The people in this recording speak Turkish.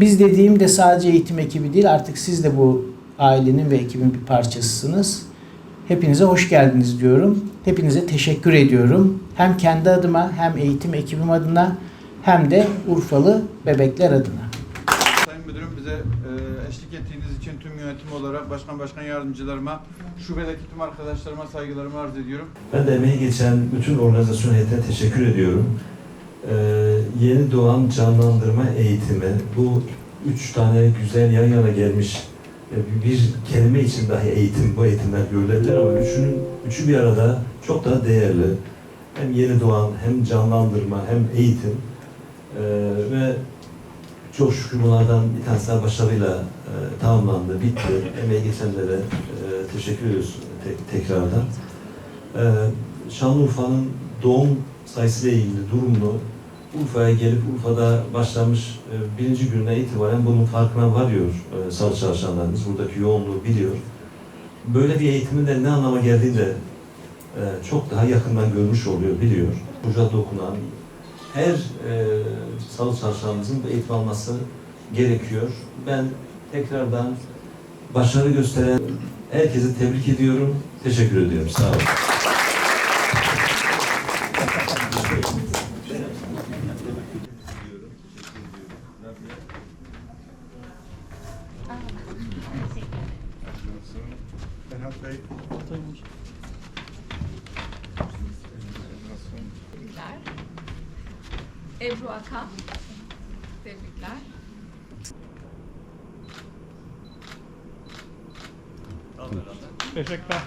Biz dediğimde sadece eğitim ekibi değil artık siz de bu ailenin ve ekibin bir parçasısınız. Hepinize hoş geldiniz diyorum. Hepinize teşekkür ediyorum. Hem kendi adıma hem eğitim ekibim adına hem de Urfalı bebekler adına. Sayın Müdürüm bize e, eşlik ettiğiniz için tüm yönetim olarak başkan başkan yardımcılarıma, şubedeki tüm arkadaşlarıma saygılarımı arz ediyorum. Ben de emeği geçen bütün organizasyon heyetine teşekkür ediyorum. Ee, yeni doğan canlandırma eğitimi, bu üç tane güzel yan yana gelmiş e, bir kelime için dahi eğitim, bu eğitimler görülebilir ama üçünün, üçü bir arada çok daha değerli. Hem yeni doğan, hem canlandırma, hem eğitim. Ee, ve çok şükür bunlardan bir tanesi daha başarıyla e, tamamlandı, bitti. Emeği geçenlere e, teşekkür ediyoruz te- tekrardan. Ee, Şanlıurfa'nın doğum sayısıyla ilgili durumunu Urfa'ya gelip Urfa'da başlamış e, birinci günden itibaren bunun farkına varıyor e, sağlık çalışanlarımız. Buradaki yoğunluğu biliyor. Böyle bir eğitimin de ne anlama geldiğini de e, çok daha yakından görmüş oluyor, biliyor. Çocuğa dokunan her e, sağlık çalışanımızın bu eğitim alması gerekiyor. Ben tekrardan başarı gösteren herkese tebrik ediyorum. Teşekkür ediyorum. Sağ olun. Ferhat Bey. Tebrikler. Ebru Akan. Tebrikler. Teşekkürler.